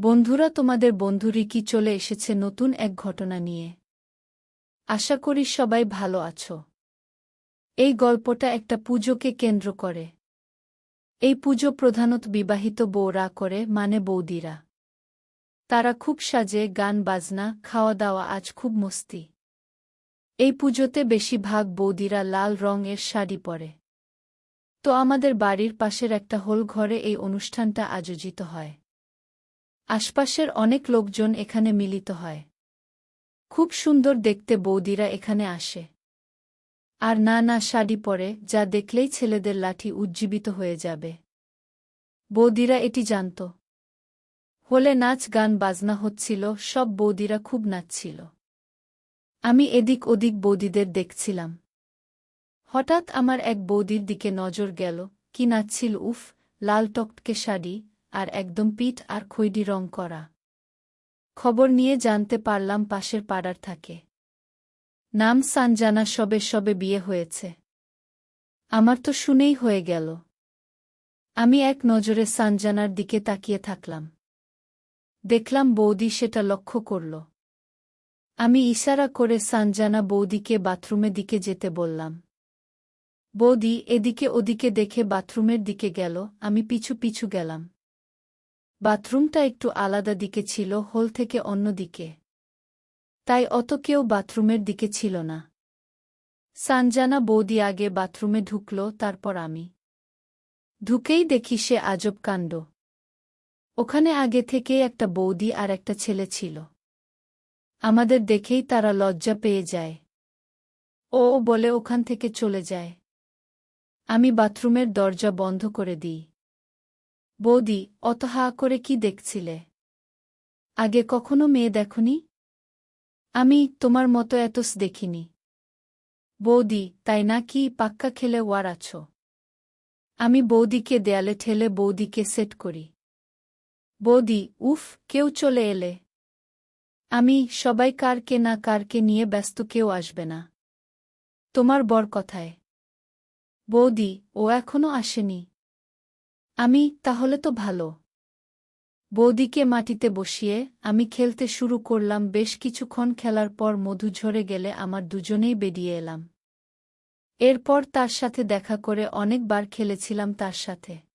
বন্ধুরা, তোমাদের বন্ধু রিকি চলে এসেছে নতুন এক ঘটনা নিয়ে। আশা করি সবাই ভালো আছো। এই গল্পটা একটা পুজোকে কেন্দ্র করে। এই পুজো প্রধানত বিবাহিত বউরা করে মানে বৌদিরা। তারা খুব সাজে, গান, বাজনা খাওয়া দাওয়া আজ খুব মস্তি। এই পুজোতে বেশিরভাগ বৌদিরা লাল রঙের শাড়ি পরে। তো আমাদের বাড়ির পাশের একটা হোল ঘরে এই অনুষ্ঠানটা আয়োজিত হয়। আশপাশের অনেক লোকজন এখানে মিলিত হয়। খুব সুন্দর দেখতে বৌদিরা এখানে আসে। আর না না শাড়ি পরে, যা দেখলেই ছেলেদের লাঠি উজ্জীবিত হয়ে যাবে। বৌদিরা এটি জানত। হলে নাচ গান বাজনা হচ্ছিল, সব বৌদিরা খুব নাচছিল। আমি এদিক ওদিক বৌদিদের দেখছিলাম। হঠাৎ আমার এক বৌদির দিকে নজর গেল, কি নাচছিল, উফ, লাল টকটকে শাড়ি আর একদম পিঠ আর খৈডি রং করা। খবর নিয়ে জানতে পারলাম পাশের পাড়ার থাকে। নাম সানজানা সবে সবে বিয়ে হয়েছে। আমার তো শুনেই হয়ে গেল। আমি এক নজরে সানজানার দিকে তাকিয়ে থাকলাম। দেখলাম বৌদি সেটা লক্ষ্য করল। আমি ইশারা করে সানজানা বৌদিকে বাথরুমের দিকে যেতে বললাম। বৌদি এদিকে ওদিকে দেখে বাথরুমের দিকে গেল, আমি পিছু পিছু গেলাম। বাথরুমটা একটু আলাদা দিকে ছিল, হোল থেকে অন্য দিকে। তাই অত কেউ বাথরুমের দিকে ছিল না। সানজানা বৌদি আগে বাথরুমে ঢুকল, তারপর আমি। ঢুকেই দেখি সে আজব কাণ্ড। ওখানে আগে থেকেই একটা বৌদি আর একটা ছেলে ছিল। আমাদের দেখেই তারা লজ্জা পেয়ে যায়। ও বলে ওখান থেকে চলে যায়। আমি বাথরুমের দরজা বন্ধ করে দিই। বৌদি, অত হা করে কি দেখছিলে? আগে কখনো মেয়ে দেখনি? আমি তোমার মতো এতস দেখিনি। বৌদি, তাই না কি পাক্কা খেলে ওয়ার আছো? আমি বৌদিকে দেয়ালে ঠেলে বৌদিকে সেট করি। বৌদি, উফ, কেউ চলে এলে। আমি সবাই কারকে না কারকে নিয়ে ব্যস্ত কেউ আসবে না। তোমার বর কথায়। বৌদি, ও এখনও আসেনি। আমি, তাহলে তো ভালো। বৌদিকে মাটিতে বসিয়ে আমি খেলতে শুরু করলাম, বেশ কিছুক্ষণ খেলার পর মধু ঝরে গেলে আমার দুজনেই বেরিয়ে এলাম। এরপর তার সাথে দেখা করে অনেকবার খেলেছিলাম তার সাথে।